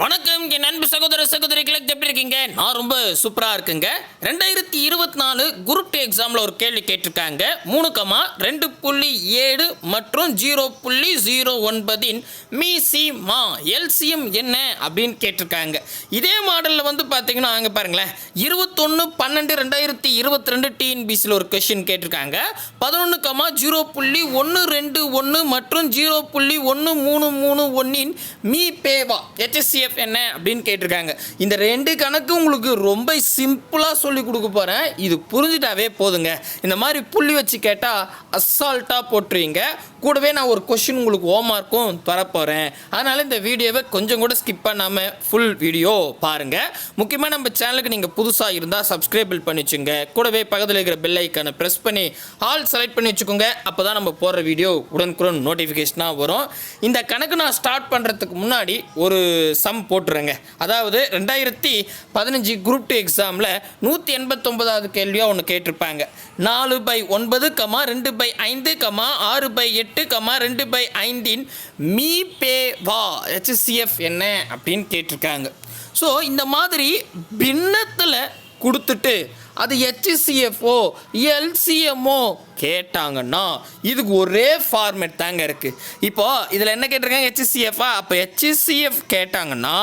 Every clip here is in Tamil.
வணக்கம். என் அன்பு சகோதர சகோதரிகளை எப்படி இருக்கீங்க? நான் ரொம்ப சூப்பராக இருக்குங்க. ரெண்டாயிரத்தி இருபத்தி நாலு குரூப் டூ எக்ஸாமில் ஒரு கேள்வி கேட்டிருக்காங்க. மூணு கமா ரெண்டு புள்ளி ஏழு மற்றும் ஜீரோ புள்ளி ஜீரோ ஒன்பதின் மீ சி மா எல்சிஎம் என்ன அப்படின்னு கேட்டிருக்காங்க. இதே மாடலில் வந்து பார்த்தீங்கன்னா அங்கே பாருங்களேன். இருபத்தொன்று பன்னெண்டு ரெண்டாயிரத்தி இருபத்தி ரெண்டு டிஎன்பிசியில் ஒரு கொஷின் கேட்டிருக்காங்க. பதினொன்று கமா ஜீரோ புள்ளி ஒன்று ரெண்டு ஒன்று மற்றும் ஜீரோ புள்ளி ஒன்று மூணு மூணு ஒன்றின் மீ பேவா ஹெச்எஸ்சிஎஃப் என்ன? அப்படின்னு கேட்டிருக்காங்க. இந்த ரெண்டு கணக்கு உங்களுக்கு ரொம்ப சிம்பிளாக சொல்லி கொடுக்க போகிறேன் இது புரிஞ்சுட்டாவே போதுங்க. இந்த மாதிரி புள்ளி வச்சு கேட்டால் அசால்ட்டாக போட்டுருவீங்க. கூடவே நான் ஒரு கொஷின் உங்களுக்கு ஹோம்ஒர்க்கும் தரப்போகிறேன் அதனால் இந்த வீடியோவை கொஞ்சம் கூட ஸ்கிப் பண்ணாமல் ஃபுல் வீடியோ பாருங்கள் முக்கியமாக நம்ம சேனலுக்கு நீங்கள் புதுசாக இருந்தால் சப்ஸ்கிரைபிள் பண்ணி வச்சுங்க கூடவே பக்கத்தில் இருக்கிற பெல் ஐக்கானை ப்ரெஸ் பண்ணி ஆல் செலக்ட் பண்ணி வச்சுக்கோங்க. அப்போ தான் நம்ம போடுற வீடியோ உடனுக்குடன் நோட்டிஃபிகேஷனாக வரும். இந்த கணக்கு நான் ஸ்டார்ட் பண்ணுறதுக்கு முன்னாடி ஒரு சம் கொடுக்குறேங்க அதாவது ரெண்டாயிரத்தி பதினஞ்சு குரூப் டூ எக்ஸாமில் நூற்றி எண்பத்தொம்பதாவது கேள்வியாக ஒன்று கேட்டிருப்பாங்க. நாலு பை ஒன்பது கமா ரெண்டு பை ஐந்து கமா ஆறு பை எட்டு கமா ரெண்டு பை ஐந்தின் மீ பே வா ஹெச்சிஎஃப் என்ன அப்படின்னு கேட்டிருக்காங்க. ஸோ இந்த மாதிரி பின்னத்தில் கொடுத்துட்டு அது ஹெச்சிசிஎஃப்ஓ எல்சிஎம்ஓ கேட்டாங்கன்னா இதுக்கு ஒரே ஃபார்மேட் தாங்க இருக்குது இப்போ இதில் என்ன கேட்டிருக்காங்க? ஹெச்சிசிஎஃப்ஆ அப்போ ஹெச்சிசிஎஃப் கேட்டாங்கன்னா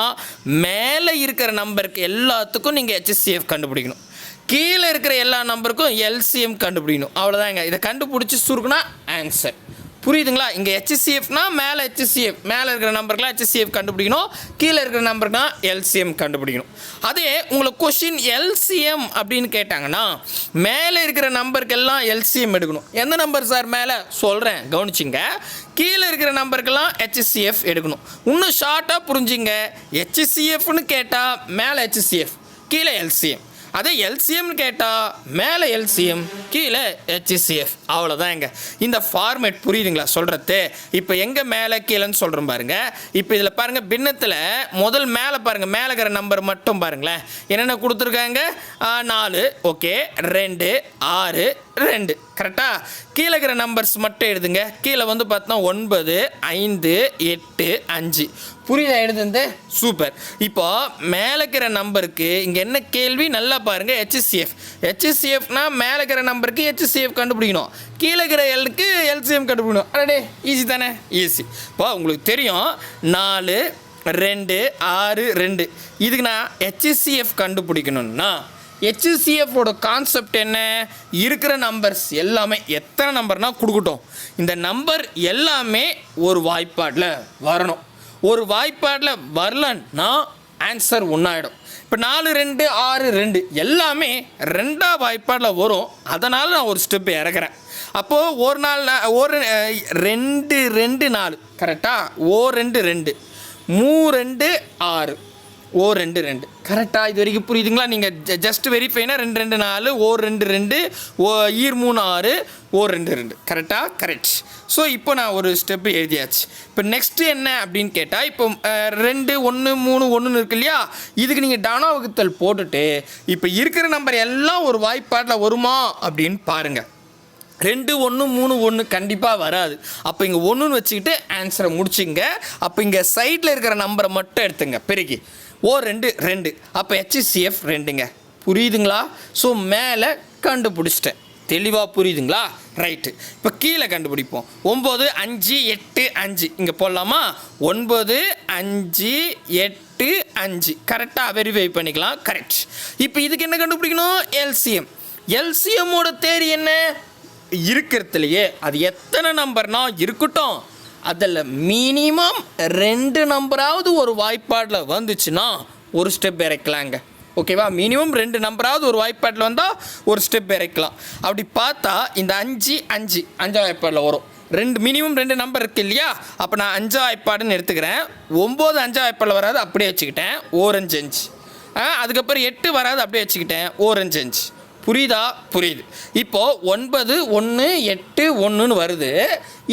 மேலே இருக்கிற நம்பருக்கு எல்லாத்துக்கும் நீங்கள் ஹெச்சிசிஎஃப் கண்டுபிடிக்கணும். கீழே இருக்கிற எல்லா நம்பருக்கும் எல்சிஎம் கண்டுபிடிக்கணும். அவ்வளோதாங்க இதை கண்டுபிடிச்சி சுருக்குனா ஆன்சர் புரியுதுங்களா? இங்கே ஹெச்சிசிஎஃப்னா மேலே ஹெச்சிசிஎஃப் மேலே இருக்கிற நம்பருக்குலாம் ஹெச்சிசிஎஃப் கண்டுபிடிக்கணும் கீழே இருக்கிற நம்பருக்குனா எல்சிஎம் கண்டுபிடிக்கணும். அதே உங்களுக்கு கொஷின் எல்சிஎம் அப்படின்னு கேட்டாங்கன்னா மேலே இருக்கிற நம்பருக்கெல்லாம் எல்சிஎம் எடுக்கணும். எந்த நம்பர் சார் மேலே? சொல்கிறேன் கவனிச்சிங்க. கீழே இருக்கிற நம்பருக்கெல்லாம் ஹெச்சிசிஎஃப் எடுக்கணும். இன்னும் ஷார்ட்டாக புரிஞ்சுங்க. ஹெச்சிசிஎஃப்னு கேட்டால் மேலே ஹெச்சிசிஎஃப் கீழே எல்சிஎம் அதே எல்சிஎம்னு கேட்டால் மேலே எல்சிஎம் கீழே ஹெச்சிசிஎஃப் அவ்வளோதாங்க இந்த ஃபார்மேட் புரியுதுங்களா? சொல்கிறது இப்போ எங்கே மேலே கீழேன்னு சொல்கிறோம் பாருங்க. இப்போ இதில் பாருங்கள் பின்னத்தில் முதல் மேலே பாருங்கள் மேலே இருக்கிற நம்பர் மட்டும் பாருங்களேன். என்னென்ன கொடுத்துருக்காங்க? நாலு. ஓகே. ரெண்டு. ஆறு. ரெண்டு. கரெக்டாக கீழே இருக்கிற நம்பர்ஸ் மட்டும் எழுதுங்க. கீழே வந்து பார்த்தோன்னா ஒன்பது ஐந்து எட்டு அஞ்சு. புரியுதா? எழுதுந்து சூப்பர் இப்போ மேலே இருக்கிற நம்பருக்கு இங்கே என்ன கேள்வி? நல்லா பாருங்கள் ஹெச்சிசிஎஃப் ஹெச்சிசிஎஃப்னா மேலே இருக்கிற நம்பருக்கு ஹெச்சிசிஎஃப் கண்டுபிடிக்கணும். கீழே இருக்கிற எல்லுக்கு எல்சிஎம் கண்டுபிடிக்கணும். அடடே ஈஸி தானே? ஈஸி இப்போ உங்களுக்கு தெரியும். நாலு ரெண்டு ஆறு ரெண்டு. இதுக்கு நான் ஹெச்சிசிஎஃப் கண்டுபிடிக்கணும்னா ஹெச்சிசிஎஃபோட கான்செப்ட் என்ன? இருக்கிற நம்பர்ஸ் எல்லாமே எத்தனை நம்பர்னால் கொடுக்கட்டும். இந்த நம்பர் எல்லாமே ஒரு வாய்ப்பாடில் வரணும். ஒரு வாய்ப்பாடில் வரலன்னா ஆன்சர் ஒன்றாயிடும் இப்போ நாலு ரெண்டு ஆறு ரெண்டு எல்லாமே ரெண்டா வாய்ப்பாடில் வரும். அதனால் நான் ஒரு ஸ்டெப் இறக்குறேன். அப்போது ஒரு நாள் ஒரு ரெண்டு ரெண்டு நாலு. கரெக்டாக ஓ ரெண்டு ரெண்டு. மூ ரெண்டு ஆறு. ஓ ரெண்டு ரெண்டு. கரெக்டாக இது வரைக்கும் புரியுதுங்களா? நீங்கள் ஜஸ்ட் வெரிஃபைனா ரெண்டு ரெண்டு நாலு ஓ ரெண்டு ரெண்டு ஓ ஈர் மூணு ஆறு ஓ ரெண்டு ரெண்டு. கரெக்டாக கரெக்ட் ஸோ இப்போ நான் ஒரு ஸ்டெப்பு எழுதியாச்சு. இப்போ நெக்ஸ்ட்டு என்ன அப்படின்னு கேட்டால் இப்போ ரெண்டு ஒன்று மூணு ஒன்றுன்னு இருக்கு இல்லையா? இதுக்கு நீங்கள் டானா வகுத்தல் போட்டுட்டு இப்போ இருக்கிற நம்பர் எல்லாம் ஒரு வாய்ப்பாட்டில் வருமா அப்படின்னு பாருங்கள் ரெண்டு ஒன்று மூணு ஒன்று கண்டிப்பாக வராது. அப்போ இங்கே ஒன்றுன்னு வச்சுக்கிட்டு ஆன்சரை முடிச்சிங்க. அப்போ இங்கே சைடில் இருக்கிற நம்பரை மட்டும் எடுத்துங்க. பெருக்கி. ஓ ரெண்டு ரெண்டு. அப்போ ஹெச்சிசிஎஃப் ரெண்டுங்க. புரியுதுங்களா? ஸோ மேலே கண்டுபிடிச்சிட்டேன். தெளிவாக புரியுதுங்களா? ரைட்டு இப்போ கீழே கண்டுபிடிப்போம். ஒம்பது அஞ்சு எட்டு அஞ்சு. இங்கே போடலாமா? ஒன்பது அஞ்சு எட்டு அஞ்சு. கரெக்டாக வெரிஃபை பண்ணிக்கலாம். கரெக்ட் இப்போ இதுக்கு என்ன கண்டுபிடிக்கணும்? எல்சிஎம் எல்சிஎம்மோட தேரி என்ன? இருக்கிறதுலையே. அது எத்தனை நம்பர்னா இருக்கட்டும். அதில் மினிமம் ரெண்டு நம்பராவது ஒரு வாய்ப்பாடில் வந்துச்சுன்னா ஒரு ஸ்டெப் இறக்கலாங்க. ஓகேவா மினிமம் ரெண்டு நம்பராவது ஒரு வாய்ப்பாட்டில் வந்தால் ஒரு ஸ்டெப் இறக்கலாம். அப்படி பார்த்தா இந்த அஞ்சு அஞ்சு அஞ்சா வாய்ப்பாடில் வரும். ரெண்டு மினிமம் ரெண்டு நம்பர் இருக்குது இல்லையா? அப்போ நான் அஞ்சா வாய்ப்பாடுன்னு எடுத்துக்கிறேன். ஒம்பது அஞ்சா வாய்ப்பாடில் வராது அப்படியே வச்சுக்கிட்டேன். ஓரஞ்சு அஞ்சு. அதுக்கப்புறம் எட்டு வராது அப்படியே வச்சுக்கிட்டேன். ஓரஞ்சு அஞ்சு. புரியுதா? புரியுது. இப்போ ஒன்பது ஒன்று எட்டு ஒன்றுன்னு வருது.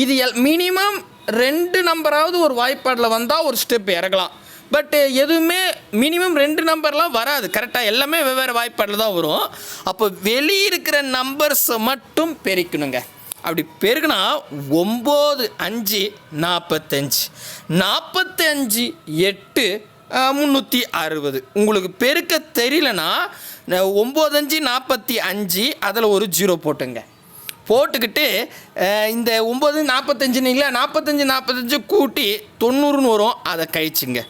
இது எல் மினிமம் ரெண்டு நம்பராவது ஒரு வாய்ப்பாடில் வந்தால் ஒரு ஸ்டெப் இறங்கலாம் பட் எதுவுமே மினிமம் ரெண்டு நம்பர்லாம் வராது. கரெக்டாக எல்லாமே வெவ்வேறு வாய்ப்பாடில் தான் வரும். அப்போ வெளியே இருக்கிற நம்பர்ஸை மட்டும் பெருக்கணுங்க. அப்படி பெருகுனா ஒம்பது அஞ்சு நாற்பத்தஞ்சு நாற்பத்தஞ்சு எட்டு முந்நூற்றி அறுபது. உங்களுக்கு பெருக்க தெரியலனா ஒம்பது அஞ்சு நாற்பத்தி அஞ்சு அதில் ஒரு ஜீரோ போட்டுங்க. போட்டுக்கிட்டு இந்த ஒம்பது நாற்பத்தஞ்சுனீங்களா நாற்பத்தஞ்சு நாற்பத்தஞ்சு கூட்டி தொண்ணூறுன்னு வரும் அதை கழிச்சுங்க.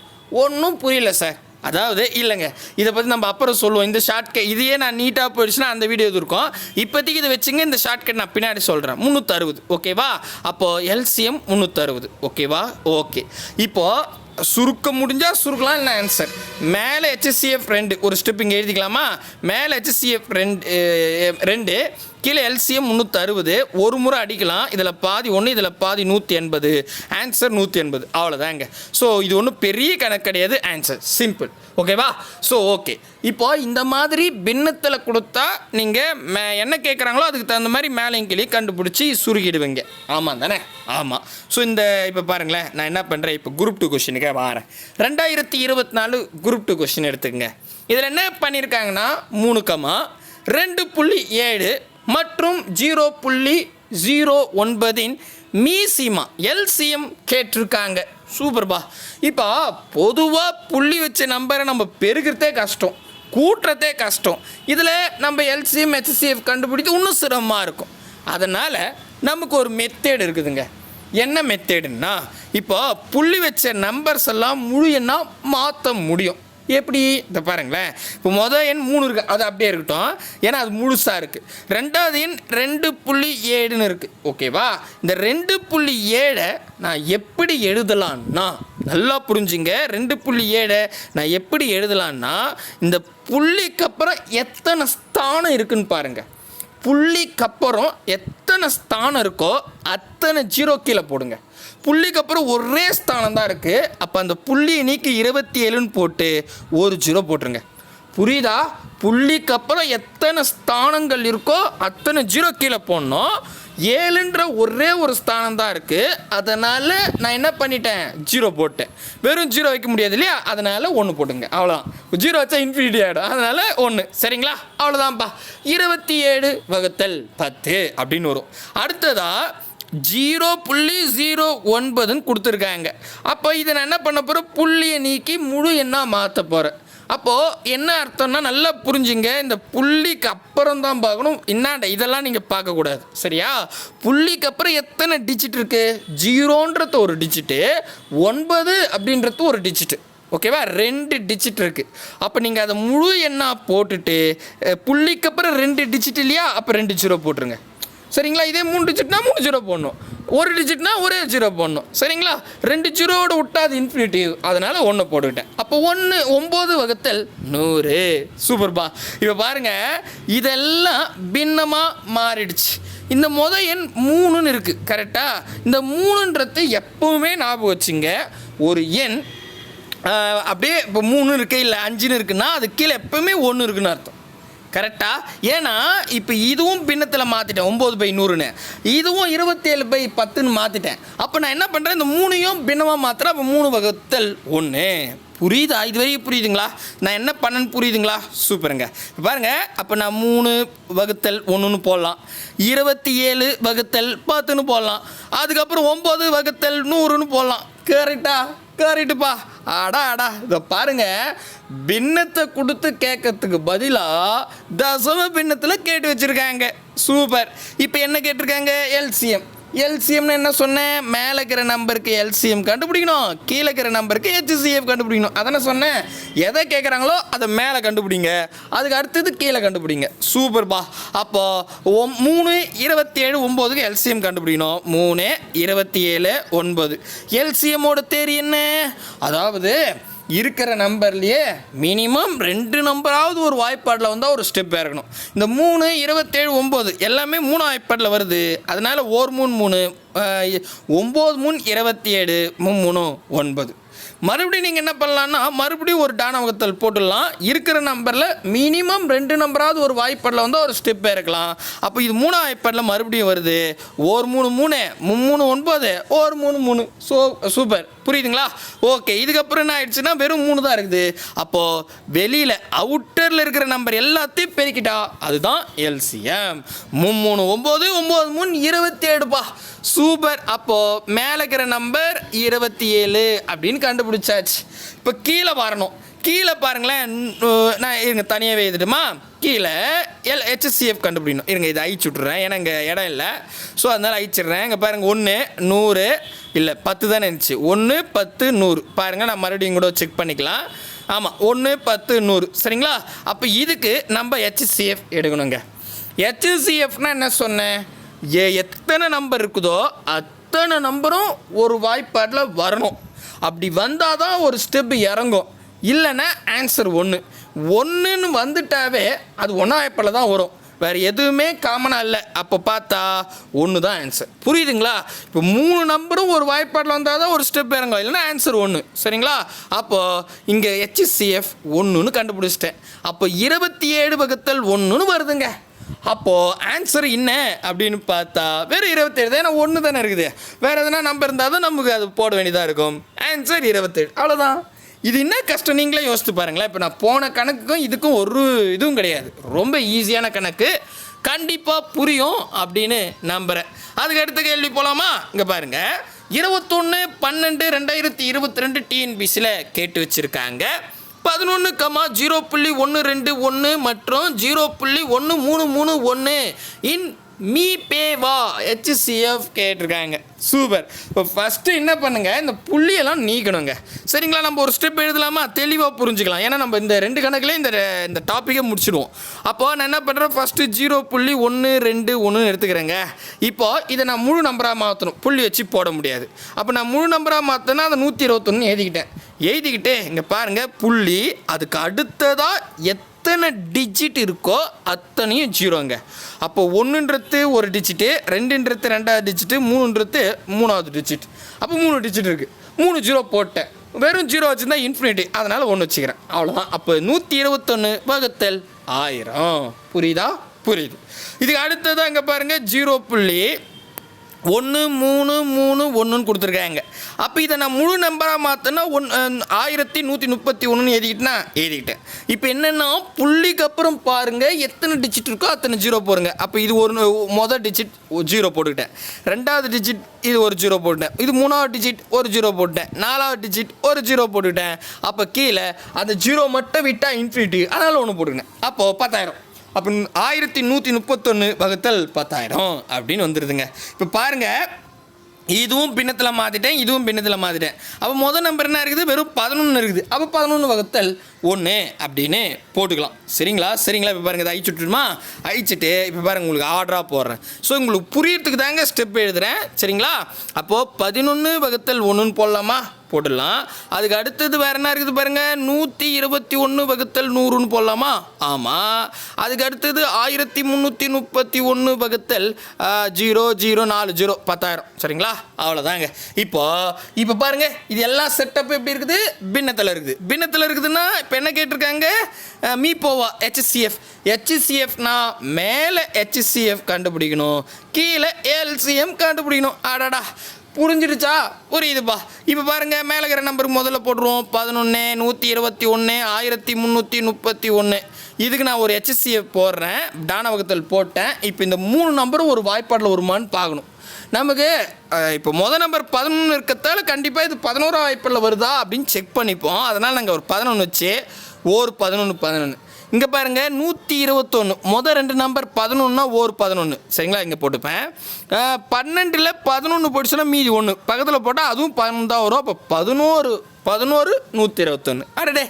ஒன்றும் புரியல சார். அதாவது இல்லைங்க. இதை பற்றி நம்ம அப்புறம் சொல்லுவோம். இந்த ஷார்ட்கட் இதையே நான் நீட்டாக போயிடுச்சுன்னா அந்த வீடியோ இது இருக்கும். இப்போதைக்கு இதை வச்சுங்க இந்த ஷார்ட்கட் நான் பின்னாடி சொல்கிறேன் முந்நூற்றறுபது ஓகேவா அப்போது எல்சிஎம் முந்நூற்றறுபது ஓகேவா ஓகே இப்போது சுருக்க முடிஞ்சால் சுருக்கலாம் இல்லை ஆன்சர் மேலே ஹெச்சிஎஃப் ரெண்டு ஒரு ஸ்டெப் இங்கே எழுதிக்கலாமா? மேலே ஹெச்சிஎஃப் ரெண்டு ரெண்டு கீழே எல்சிஎம் முந்நூற்றறுபது ஒரு முறை அடிக்கலாம். இதில் பாதி ஒன்று இதில் பாதி நூற்றி எண்பது. ஆன்சர் நூற்றி எண்பது. அவ்வளோதாங்க ஸோ இது ஒன்றும் பெரிய கணக்கு கிடையாது. ஆன்சர் சிம்பிள் ஓகேவா ஸோ ஓகே இப்போ இந்த மாதிரி பின்னத்தில் கொடுத்தா நீங்கள் மே என்ன கேட்குறாங்களோ அதுக்கு தகுந்த மாதிரி மேலையும் கீழே கண்டுபிடிச்சி சுருக்கிடுவீங்க. ஆமாம் தானே? ஆமாம் ஸோ இந்த இப்போ பாருங்களேன். நான் என்ன பண்ணுறேன் இப்போ குரூப் டூ கொஷினுக்கே வாரேன். ரெண்டாயிரத்தி இருபத்தி நாலு குரூப் டூ கொஷின் எடுத்துக்கங்க. இதில் என்ன பண்ணியிருக்காங்கன்னா மூணு கமா ரெண்டு புள்ளி ஏழு மற்றும் ஜீரோ புள்ளி ஜீரோ ஒன்பதின் மீசிமா எல்சிஎம் கேட்டிருக்காங்க. சூப்பர்பா. இப்போ பொதுவாக புள்ளி வச்ச நம்பரை நம்ம பெருகிறதே கஷ்டம். கூட்டுறதே கஷ்டம். இதில் நம்ம எல்சிஎம் ஹெச்சிஎஃப் கண்டுபிடித்து இன்னும் சிரமமாக இருக்கும். அதனால் நமக்கு ஒரு மெத்தேடு இருக்குதுங்க. என்ன மெத்தேடுன்னா இப்போ புள்ளி வச்ச நம்பர்ஸ் எல்லாம் முழு எண்ணாக மாற்ற முடியும். எப்படி? இந்த பாருங்களேன். இப்போ மொதல் எண் மூணு இருக்குது அது அப்படியே இருக்கட்டும். ஏன்னா அது முழுசாக இருக்குது ரெண்டாவது எண் ரெண்டு புள்ளி ஏழுன்னு இருக்குது ஓகேவா இந்த ரெண்டு புள்ளி ஏழை நான் எப்படி எழுதலான்னா நல்லா புரிஞ்சுங்க. ரெண்டு புள்ளி ஏழை நான் எப்படி எழுதலான்னா இந்த புள்ளிக்கு அப்புறம் எத்தனை ஸ்தானம் இருக்குன்னு பாருங்கள் புள்ளிக்கு அப்புறம் எத்தனை ஸ்தானம் இருக்கோ அத்தனை ஜீரோ கீழே போடுங்க. புள்ளிக்கு அப்புறம் ஒரே ஸ்தானம் தான் இருக்குது அப்போ அந்த புள்ளியை நீக்கி இருபத்தி ஏழுன்னு போட்டு ஒரு ஜீரோ போட்டுருங்க. புரியுதா? புள்ளிக்கு அப்புறம் எத்தனை ஸ்தானங்கள் இருக்கோ அத்தனை ஜீரோ கீழே போடணும். ஏழுன்ற ஒரே ஒரு ஸ்தானம் தான் இருக்குது அதனால் நான் என்ன பண்ணிட்டேன்? ஜீரோ போட்டேன். வெறும் ஜீரோ வைக்க முடியாது இல்லையா? அதனால் ஒன்று போட்டுங்க அவ்வளோதான் ஜீரோ வச்சா இன்ஃபினிட்டி ஆகிடும் அதனால் ஒன்று சரிங்களா? அவ்வளோதான்ப்பா இருபத்தி ஏழு வகுத்தல் பத்து அப்படின்னு வரும். அடுத்ததாக ஜீரோ புள்ளி ஜீரோ ஒன்பதுன்னு கொடுத்துருக்காங்க. அப்போ இதை நான் என்ன பண்ண போகிறேன் புள்ளியை நீக்கி முழு எண்ணாக மாற்ற போகிறேன் அப்போது என்ன அர்த்தம்னா நல்லா புரிஞ்சுங்க இந்த புள்ளிக்கு அப்புறம் தான் பார்க்கணும். என்னாண்ட இதெல்லாம் நீங்கள் பார்க்கக்கூடாது சரியா? புள்ளிக்கு அப்புறம் எத்தனை டிஜிட் இருக்குது ஜீரோன்றது ஒரு டிஜிட்டு ஒன்பது அப்படின்றது ஒரு டிஜிட்டு ஓகேவா ரெண்டு டிஜிட் இருக்குது அப்போ நீங்கள் அதை முழு எண்ணாக போட்டுட்டு புள்ளிக்கு அப்புறம் ரெண்டு டிஜிட் இல்லையா? அப்போ ரெண்டு ஜீரோ போட்டுருங்க. சரிங்களா? இதே மூணு டிஜிட்னா மூணு ஜீரோ போடணும். ஒரு டிஜிட்னா ஒரே ஜீரோ போடணும். சரிங்களா? ரெண்டு ஜீரோவோட விட்டா அது இன்ஃபினிட்டிவ் அதனால் ஒன்று போட்டுக்கிட்டேன். அப்போ ஒன்று ஒம்பது வகுத்தல் நூறு. சூப்பர்பா இப்போ பாருங்கள் இதெல்லாம் பின்னமாக மாறிடுச்சு. இந்த முத எண் மூணுன்னு இருக்குது கரெக்டாக இந்த மூணுன்றது எப்பவுமே ஞாபகம் வச்சுங்க. ஒரு எண் அப்படியே இப்போ மூணு இருக்கு இல்லை அஞ்சுன்னு இருக்குன்னா அது கீழே எப்பவுமே ஒன்று இருக்குன்னு அர்த்தம். கரெக்டா? ஏன்னா இப்போ இதுவும் பின்னத்தில் மாற்றிட்டேன் ஒம்பது பை நூறுன்னு. இதுவும் இருபத்தேழு பை பத்துன்னு மாற்றிட்டேன் அப்போ நான் என்ன பண்ணுறேன் இந்த மூணையும் பின்னமாக மாற்றுறேன் அப்போ மூணு வகுத்தல் ஒன்று புரியுதா? இது வரைக்கும் புரியுதுங்களா? நான் என்ன பண்ணேன்னு புரியுதுங்களா? சூப்பருங்க. பாருங்கள் பாருங்க அப்போ நான் மூணு வகுத்தல் ஒன்றுன்னு போடலாம். இருபத்தி ஏழு வகுத்தல் பத்துன்னு போடலாம். அதுக்கப்புறம் ஒம்பது வகுத்தல் நூறுன்னு போடலாம். கரெக்டாக கரெக்டுப்பா அடா அடா. இதை பாருங்க. பின்னத்தை கொடுத்து கேட்கறதுக்கு பதிலாக தசம பின்னத்தில் கேட்டு வச்சுருக்காங்க. சூப்பர். இப்போ என்ன கேட்டிருக்காங்க? எல்சிஎம். எல்சிஎம்னு என்ன சொன்னேன்? மேலே இருக்கிற நம்பருக்கு எல்சிஎம் கண்டுபிடிக்கணும். கீழே இருக்கிற நம்பருக்கு ஹெச்சிசிஎஃப் கண்டுபிடிக்கணும். அதானே சொன்னேன். எதை கேட்குறாங்களோ அதை மேலே கண்டுபிடிங்க. அதுக்கு அடுத்தது கீழே கண்டுபிடிங்க. சூப்பர்பா அப்போது ஒம் மூணு இருபத்தி ஏழு ஒம்போதுக்கு எல்சிஎம் கண்டுபிடிக்கணும். மூணு இருபத்தி ஏழு ஒன்பது எல்சிஎம்மோட தேரி என்ன? அதாவது இருக்கிற நம்பர்லேயே மினிமம் ரெண்டு நம்பராவது ஒரு வாய்ப்பாடில் வந்தால் ஒரு ஸ்டெப் இறக்கணும் இந்த மூணு இருபத்தேழு ஒம்பது எல்லாமே மூணு வாய்ப்பாடில் வருது. அதனால் ஓர் மூணு மூணு ஒம்பது மூணு இருபத்தி ஏழு மூணு மூணு ஒன்பது. மறுபடியும் நீங்கள் என்ன பண்ணலான்னா மறுபடியும் ஒரு டானவகத்தல் போட்டுடலாம். இருக்கிற நம்பரில் மினிமம் ரெண்டு நம்பராவது ஒரு வாய்ப்பாடில் வந்து ஒரு ஸ்டெப் இருக்கலாம். அப்போ இது மூணு வாய்ப்பாடில் மறுபடியும் வருது. ஒரு மூணு மூணு மூணு ஒன்பது ஒரு மூணு மூணு. So super. புரியுதுங்களா? ஓகே இதுக்கப்புறம் என்ன ஆயிடுச்சுன்னா வெறும் மூணு தான் இருக்குது. அப்போது வெளியில் அவுட்டரில் இருக்கிற நம்பர் எல்லாத்தையும் பெருக்கிட்டா அதுதான் எல்சிஎம் மூணு ஒம்பது ஒம்பது மூணு இருபத்தி ஏழுப்பா சூப்பர் அப்போது மேலே இருக்கிற நம்பர் இருபத்தி ஏழு அப்படின்னு கண்டுபிடிச்சாச்சு. இப்போ கீழே வரணும். கீழே பாருங்களேன் நான் இருங்க தனியாகவே எழுதிட்டுமா? கீழே எல் ஹெச்எஸ்சிஎஃப் கண்டுபிடிக்கணும். இருங்க இதை அழிச்சு விட்றேன் ஏன்னா இங்கே இடம் இல்லை. ஸோ அதனால் அழிச்சிடுறேன் இங்கே பாருங்கள் ஒன்று நூறு இல்லை பத்து தானே இருந்துச்சு. ஒன்று பத்து நூறு. பாருங்கள் நான் மறுபடியும் கூட செக் பண்ணிக்கலாம். ஆமாம் ஒன்று பத்து நூறு. சரிங்களா? அப்போ இதுக்கு நம்ம ஹெச்எஸ்சிஎஃப் எடுக்கணுங்க. ஹெச்எஸ்சிஎஃப்னால் என்ன சொன்னேன்? ஏ எத்தனை நம்பர் இருக்குதோ அத்தனை நம்பரும் ஒரு வாய்ப்பாடில் வரணும். அப்படி வந்தால் தான் ஒரு ஸ்டெப் இறங்கும். இல்லைன்னா ஆன்சர் ஒன்று ஒன்றுன்னு வந்துட்டாவே அது ஒன்றா தான் வரும். வேறு எதுவுமே காமனாக இல்லை. அப்போ பார்த்தா ஒன்று தான் ஆன்சர் புரியுதுங்களா? இப்போ மூணு நம்பரும் ஒரு வாய்ப்பாட்டில் வந்தால் தான் ஒரு ஸ்டெப் இறங்க இல்லைன்னா ஆன்சர் ஒன்று சரிங்களா? அப்போது இங்கே ஹெச்சிசிஎஃப் ஒன்றுன்னு கண்டுபிடிச்சிட்டேன். அப்போ இருபத்தி ஏழு வகுத்தல் ஒன்றுன்னு வருதுங்க. அப்போது ஆன்சர் என்ன அப்படின்னு பார்த்தா வெறும் இருபத்தேழு ஏன்னா ஒன்று தானே இருக்குது. வேறு எதனா நம்பர் இருந்தால் தான் நமக்கு அது போட வேண்டியதாக இருக்கும். ஆன்சர் இருபத்தேழு. அவ்வளோதான் இது என்ன கஷ்டம்? நீங்களே யோசித்து பாருங்களேன். இப்போ நான் போன கணக்குக்கும் இதுக்கும் ஒரு இதுவும் கிடையாது. ரொம்ப ஈஸியான கணக்கு. கண்டிப்பாக புரியும் அப்படின்னு நம்புகிறேன் அதுக்கு அடுத்த கேள்வி போகலாமா இங்கே பாருங்கள் இருபத்தொன்று பன்னெண்டு ரெண்டாயிரத்தி இருபத்தி ரெண்டு டிஎன்பிசியில் கேட்டு வச்சுருக்காங்க. பதினொன்று கமா ஜீரோ புள்ளி ஒன்று ரெண்டு ஒன்று மற்றும் ஜீரோ புள்ளி ஒன்று மூணு மூணு ஒன்று இன் மீ பேவா ஹெச்சிஎஃப் கேட்டிருக்காங்க. சூப்பர். இப்போ ஃபஸ்ட்டு என்ன பண்ணுங்க இந்த புள்ளியெல்லாம் நீக்கணுங்க. சரிங்களா நம்ம ஒரு ஸ்டெப் எழுதலாமா? தெளிவாக புரிஞ்சுக்கலாம். ஏன்னா நம்ம இந்த ரெண்டு கணக்கில் இந்த இந்த டாப்பிக்கை முடிச்சிடுவோம். அப்போ நான் என்ன பண்ணுறேன் ஃபஸ்ட்டு ஜீரோ புள்ளி ஒன்று ரெண்டு ஒன்று எடுத்துக்கிறேங்க. இப்போது இதை நான் முழு நம்பராக மாற்றணும் புள்ளி வச்சு போட முடியாது. அப்போ நான் முழு நம்பராக மாற்றினா அந்த நூற்றி இருபத்தொன்று எழுதிக்கிட்டேன். எழுதிக்கிட்டே இங்கே பாருங்கள் புள்ளி அதுக்கு அடுத்ததாக எத் எத்தனை டிஜிட் இருக்கோ அத்தனையும் ஜீரோங்க. அப்போ ஒன்றுன்றது ஒரு டிஜிட்டு ரெண்டுன்றது ரெண்டாவது டிஜிட்டு மூணுன்றது மூணாவது டிஜிட் அப்போ மூணு டிஜிட் இருக்குது மூணு ஜீரோ போட்டேன். வெறும் ஜீரோ வச்சுருந்தா இன்ஃபினிட்டி அதனால் ஒன்று வச்சுக்கிறேன். அவ்வளோதான் அப்போ நூற்றி இருபத்தொன்று வகுத்தல் ஆயிரம். புரியுதா? புரியுது. இதுக்கு அடுத்ததாக இங்கே பாருங்கள் ஜீரோ புள்ளி ஒன்று மூணு மூணு ஒன்றுன்னு கொடுத்துருக்காங்க. அப்போ இதை நான் முழு நம்பராக மாற்றினா ஒன் ஆயிரத்தி நூற்றி முப்பத்தி ஒன்றுன்னு எழுதிக்கிட்டேன்னா எழுதிக்கிட்டேன். இப்போ என்னென்னா புள்ளிக்கு அப்புறம் பாருங்கள் எத்தனை டிஜிட் இருக்கோ அத்தனை ஜீரோ போடுங்க. அப்போ இது ஒரு மொதல் டிஜிட் ஜீரோ போட்டுக்கிட்டேன். ரெண்டாவது டிஜிட் இது ஒரு ஜீரோ போட்டுட்டேன் இது மூணாவது டிஜிட் ஒரு ஜீரோ போட்டுட்டேன் நாலாவது டிஜிட் ஒரு ஜீரோ போட்டுக்கிட்டேன். அப்போ கீழே அந்த ஜீரோ மட்டும் விட்டால் இன்ஃபினிட்டி அதனால் ஒன்று போட்டுக்கிட்டேன். அப்போது பத்தாயிரம். அப்போ ஆயிரத்தி நூற்றி முப்பத்தொன்று வகுத்தல் பத்தாயிரம் அப்படின்னு வந்துடுதுங்க இப்போ பாருங்கள் இதுவும் பின்னத்தில் மாற்றிட்டேன் இதுவும் பின்னத்தில் மாற்றிட்டேன் அப்போ முதல் நம்பர் என்ன இருக்குது? வெறும் பதினொன்று இருக்குது. அப்போ பதினொன்று வகுத்தல் ஒன்று அப்படின்னு போட்டுக்கலாம். சரிங்களா? சரிங்களா? இப்போ பாருங்கள் இதை அழிச்சுட்டுமா அழிச்சிட்டு இப்போ பாருங்கள் உங்களுக்கு ஆர்டராக போடுறேன். ஸோ உங்களுக்கு புரியறதுக்கு தாங்க ஸ்டெப் எழுதுகிறேன் சரிங்களா? அப்போது பதினொன்று வகுத்தல் ஒன்றுன்னு போடலாமா? போட்டுடலாம். அதுக்கு அடுத்தது வேறு என்ன இருக்குது பாருங்கள் நூற்றி இருபத்தி ஒன்று வகுத்தல் நூறுன்னு போடலாமா? ஆமாம் அதுக்கு அடுத்தது ஆயிரத்தி முந்நூற்றி முப்பத்தி ஒன்று வகுத்தல் ஜீரோ ஜீரோ நாலு ஜீரோ பத்தாயிரம். சரிங்களா? அவ்வளோதாங்க இப்போ இப்போ பாருங்கள் இது எல்லாம் செட்டப் எப்படி இருக்குது? பின்னத்தில் இருக்குது. பின்னத்தில் இருக்குதுன்னா இப்போ என்ன கேட்டிருக்காங்க? ஆ, மீ போவா ஹெச்சிஎஃப் ஹெச்சிஎஃப்னா மேலே ஹெச்சிஎஃப் கண்டுபிடிக்கணும். கீழே எல்சிஎம் கண்டுபிடிக்கணும். ஆடாடா புரிஞ்சிடுச்சா? புரியுதுப்பா இப்போ பாருங்க மேலே இருக்கிற நம்பர் முதல்ல போட்டுருவோம். பதினொன்று நூற்றி இருபத்தி ஒன்று ஆயிரத்தி முந்நூற்றி முப்பத்தி ஒன்று இதுக்கு நான் ஒரு ஹெச்எஸ்சியை போடுறேன். டான வகுத்தல் போட்டேன். இப்போ இந்த மூணு நம்பரும் ஒரு வாய்ப்பாடில் வருமான்னு பார்க்கணும். நமக்கு இப்போ முதல் நம்பர் பதினொன்று இருக்கிறதால கண்டிப்பாக இது பதினோரா வாய்ப்பில் வருதா அப்படின்னு செக் பண்ணிப்போம். அதனால் நாங்கள் ஒரு பதினொன்று வச்சு ஒரு பதினொன்று பதினொன்று இங்கே பாருங்க நூற்றி இருபத்தொன்று மொதல் ரெண்டு நம்பர் பதினொன்னா ஒரு பதினொன்று சரிங்களா? இங்கே போட்டுப்பேன். பன்னெண்டில் பதினொன்று போட்டுச்சுன்னா மீதி ஒன்று பக்கத்தில் போட்டால் அதுவும் பதினொன்று தான் வரும். அப்போ பதினோரு பதினோரு நூற்றி இருபத்தொன்று அடடே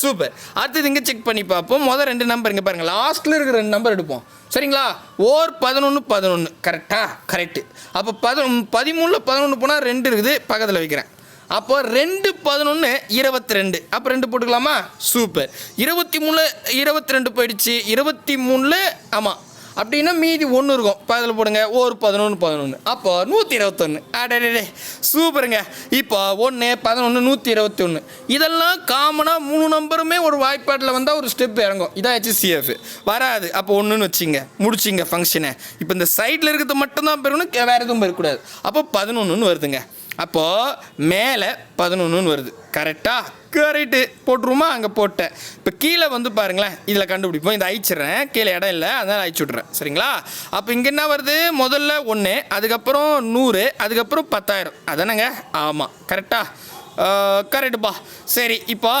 சூப்பர் அடுத்தது இங்கே செக் பண்ணி பார்ப்போம். மொதல் ரெண்டு நம்பர் இங்கே பாருங்கள் லாஸ்ட்டில் இருக்கிற ரெண்டு நம்பர் எடுப்போம். சரிங்களா? ஓர் பதினொன்று பதினொன்று கரெக்டாக கரெக்டு அப்போ பதி பதிமூணில் பதினொன்று போனால் ரெண்டு இருக்குது. பக்கத்தில் வைக்கிறேன். அப்போ ரெண்டு பதினொன்று இருபத்தி ரெண்டு அப்போ ரெண்டு போட்டுக்கலாமா? சூப்பர். இருபத்தி மூணு இருபத்தி ரெண்டு போயிடுச்சு. இருபத்தி மூணில் ஆமாம் அப்படின்னா மீதி ஒன்று இருக்கும். பதில் போடுங்க. ஒரு பதினொன்று பதினொன்று அப்போ நூற்றி இருபத்தொன்று அடடே சூப்பருங்க. இப்போ ஒன்று பதினொன்று நூற்றி இருபத்தி ஒன்று இதெல்லாம் காமனாக மூணு நம்பருமே ஒரு வாய்ப்பாட்டில் வந்தால் ஒரு ஸ்டெப் இறங்கும். இதான் ஹெச்சிசிஎஃப் வராது. அப்போ ஒன்றுன்னு வச்சுங்க. முடிச்சிங்க ஃபங்க்ஷனை இப்போ இந்த சைடில் இருக்கிறது மட்டும்தான் பெறணும் வேறு எதுவும் பெறக்கூடாது அப்போ பதினொன்றுன்னு வருதுங்க. அப்போது மேலே பதினொன்றுன்னு வருது. கரெக்டாக கரெக்டு போட்டுருமா? அங்கே போட்டேன். இப்போ கீழே வந்து பாருங்களேன். இதில் கண்டுபிடிப்போம். இதை அழிச்சிடுறேன். கீழே இடம் இல்லை. அதனால் அழிச்சு விட்றேன் சரிங்களா? அப்போ இங்கே என்ன வருது? முதல்ல ஒன்று அதுக்கப்புறம் நூறு அதுக்கப்புறம் பத்தாயிரம். அதானேங்க? ஆமாம் கரெக்டாக கரெக்டுப்பா சரி இப்போ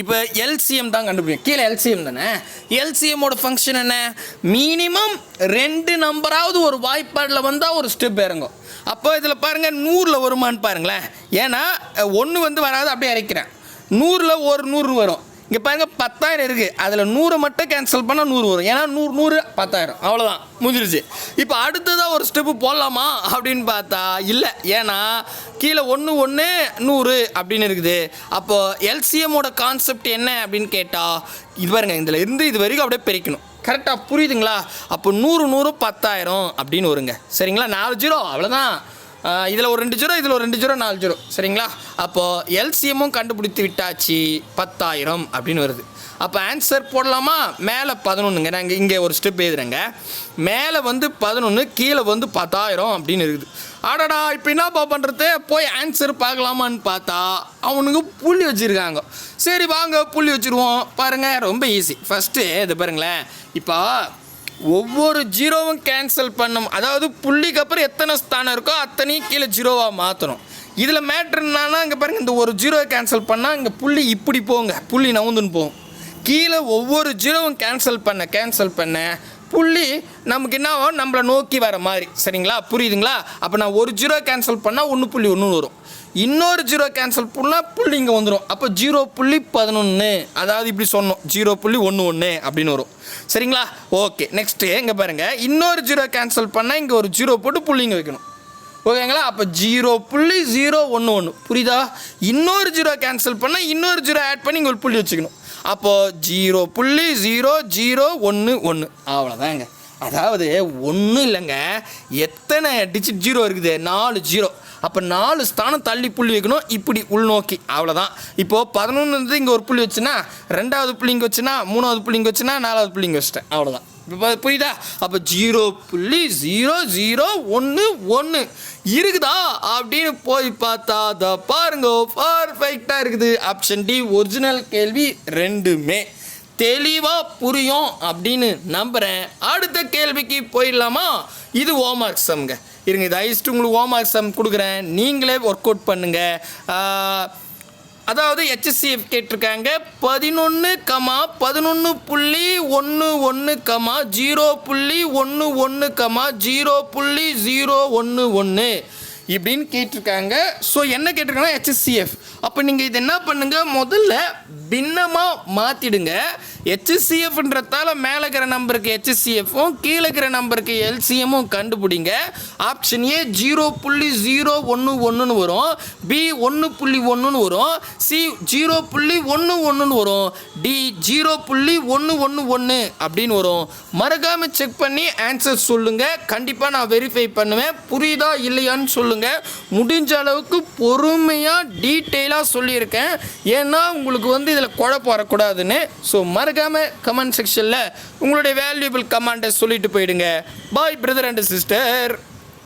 இப்போ எல்சிஎம் தான் கண்டுபிடிக்கும். கீழே எல்சிஎம் தானே? எல்சிஎம்மோட ஃபங்க்ஷன் என்ன? மினிமம் ரெண்டு நம்பராவது ஒரு வாய்ப்பாடில் வந்தால் ஒரு ஸ்டெப் இறங்கும். அப்போ இதில் பாருங்கள் நூறில் வருமான்னு பாருங்களேன். ஏன்னா ஒன்று வந்து வராது அப்படியே இறைக்கிறேன் நூறில் ஒரு நூறு வரும். இங்கே பாருங்கள் பத்தாயிரம் இருக்குது அதில் நூறு மட்டும் கேன்சல் பண்ணால் நூறு வரும். ஏன்னா நூறு நூறு பத்தாயிரம். அவ்வளோதான் முடிஞ்சிருச்சு. இப்போ அடுத்ததாக ஒரு ஸ்டெப்பு போடலாமா அப்படின்னு பார்த்தா இல்லை. ஏன்னா கீழே ஒன்று ஒன்று நூறு அப்படின்னு இருக்குது. அப்போது எல்சிஎம்மோட கான்செப்ட் என்ன அப்படின்னு கேட்டால் இது பாருங்க இதில் இருந்து இது வரைக்கும் அப்படியே பிரிக்கணும். கரெக்டாக புரியுதுங்களா? அப்போ நூறு நூறு பத்தாயிரம் அப்படின்னு வருங்க. சரிங்களா? நாலு ஜீரோ அவ்வளோதான் இதில் ஒரு ரெண்டு ஜீரோ இதில் ஒரு ரெண்டு ஜீரோ நாலு ஜீரோ. சரிங்களா? அப்போது எல்சிஎம்மும் கண்டுபிடித்து விட்டாச்சு பத்தாயிரம் அப்படின்னு வருது. அப்போ ஆன்சர் போடலாமா? மேலே பதினொன்றுங்க நாங்கள் இங்கே ஒரு ஸ்டெப் எழுதுறேங்க. மேலே வந்து பதினொன்று கீழே வந்து பத்தாயிரம் அப்படின்னு இருக்குது. ஆடாடா இப்போ என்னப்பா பண்ணுறது போய் ஆன்சர் பார்க்கலாமான்னு பார்த்தா அவனுங்க புள்ளி வச்சுருக்காங்க. சரி வாங்க புள்ளி வச்சுருவோம். பாருங்கள் ரொம்ப ஈஸி ஃபஸ்ட்டு இது பாருங்களேன். இப்போ ஒவ்வொரு ஜீரோவும் கேன்சல் பண்ணும். அதாவது புள்ளிக்கு அப்புறம் எத்தனை ஸ்தானம் இருக்கோ அத்தனையும் கீழே ஜீரோவாக மாற்றணும் இதில் மேட்ரு என்னன்னா இங்கே பாருங்கள் இந்த ஒரு ஜீரோவை கேன்சல் பண்ணால் இங்கே புள்ளி இப்படி போங்க. புள்ளி நவுந்துன்னு போகும். கீழே ஒவ்வொரு ஜீரோவும் கேன்சல் பண்ண கேன்சல் பண்ண. புள்ளி நமக்கு என்ன ஆகும்? நம்மளை நோக்கி வர மாதிரி. சரிங்களா? புரியுதுங்களா? அப்போ நான் ஒரு ஜீரோ கேன்சல் பண்ணால் ஒன்று புள்ளி ஒன்று வரும். இன்னொரு ஜீரோ கேன்சல் பண்ணால் புள்ளி இங்கே வந்துடும் அப்போ ஜீரோ புள்ளி பதினொன்று அதாவது இப்படி சொன்னோம். ஜீரோ புள்ளி ஒன்று ஒன்று அப்படின்னு வரும். சரிங்களா? ஓகே. நெக்ஸ்ட்டு இங்கே பாருங்கள் இன்னொரு ஜீரோ கேன்சல் பண்ணால் இங்கே ஒரு ஜீரோ போட்டு புள்ளி இங்கே வைக்கணும். ஓகேங்களா? அப்போ ஜீரோ புள்ளி ஜீரோ ஒன்று ஒன்று புரியுதா? இன்னொரு ஜீரோ கேன்சல் பண்ணால் இன்னொரு ஜீரோ ஆட் பண்ணி இங்கே ஒரு புள்ளி வச்சுக்கணும். அப்போது ஜீரோ புள்ளி ஜீரோ ஜீரோ ஒன்று ஒன்று அவ்வளோதாங்க அதாவது ஒன்றும் இல்லைங்க. எத்தனை டிஜிட் ஜீரோ இருக்குது? நாலு ஜீரோ அப்போ நாலு ஸ்தானம் தள்ளி புள்ளி வைக்கணும். இப்படி உள்நோக்கி. அவ்வளோதான் இப்போது பதினொன்று இங்கே ஒரு புள்ளி வச்சுன்னா ரெண்டாவது புள்ளி இங்கே வச்சுன்னா மூணாவது புள்ளி இங்கே வச்சுன்னா நாலாவது புள்ளி இங்கே வச்சிட்டேன். அவ்வளோதான் புரியுதா? அப்போ ஜீரோ புள்ளி ஜீரோ ஜீரோ ஒன்று ஒன்று இருக்குதா? அப்படின்னு போய் பார்த்தா அதை பாருங்க பர்ஃபெக்டாக இருக்குது. ஆப்ஷன் டி ஒரிஜினல் கேள்வி ரெண்டுமே. தெளிவாக புரியும் அப்படின்னு நம்புகிறேன் அடுத்த கேள்விக்கு போயிடலாமா? இது ஹோம்ஒர்க் சம்ங்க இருங்க இது ஐஸ்ட்டு உங்களுக்கு ஹோம்ஒர்க் சம் கொடுக்குறேன். நீங்களே ஒர்க் அவுட் பண்ணுங்கள் அதாவது ஹெச்எஸ்சிஎஃப் கேட்டிருக்காங்க. பதினொன்று கமா பதினொன்று புள்ளி ஒன்று ஒன்று கமா ஜீரோ புள்ளி ஒன்று ஒன்று கமா ஜீரோ புள்ளி ஜீரோ ஒன்று ஒன்று இப்படின்னு கேட்டிருக்காங்க. ஸோ என்ன கேட்டிருக்காங்கன்னா ஹெச்எஸ்சிஎஃப் அப்போ நீங்கள் இது என்ன பண்ணுங்க? முதல்ல பின்னமாக மாற்றிடுங்க ஹெச்எஸ்சிஎஃப்ன்றதால மேலே இருக்கிற நம்பருக்கு ஹெச்எஸ்சிஎஃப்பும் கீழே இருக்கிற நம்பருக்கு எல்சிஎம்மும் கண்டுபிடிங்க. ஆப்ஷன் ஏ ஜீரோ புள்ளி ஜீரோ ஒன்று ஒன்றுன்னு வரும். பி ஒன்று புள்ளி ஒன்றுன்னு வரும். சி ஜீரோ புள்ளி ஒன்று ஒன்றுன்னு வரும். டி ஜீரோ புள்ளி ஒன்று ஒன்று ஒன்று அப்படின்னு வரும். மறக்காமல் செக் பண்ணி ஆன்சர் சொல்லுங்கள் கண்டிப்பாக நான் வெரிஃபை பண்ணுவேன். புரியுதா இல்லையான்னு சொல்லுங்கள் முடிஞ்ச அளவுக்கு பொறுமையாக டீட்டெயிலாக சொல்லியிருக்கேன். ஏன்னா உங்களுக்கு வந்து இதில் குழப்பம் வரக்கூடாதுன்னு ஸோ மறக்காமல் கமெண்ட் செக்ஷனில் உங்களுடைய வேல்யூபிள் கமெண்ட்டை சொல்லிட்டு போயிடுங்க. பாய் பிரதர் அண்ட் சிஸ்டர்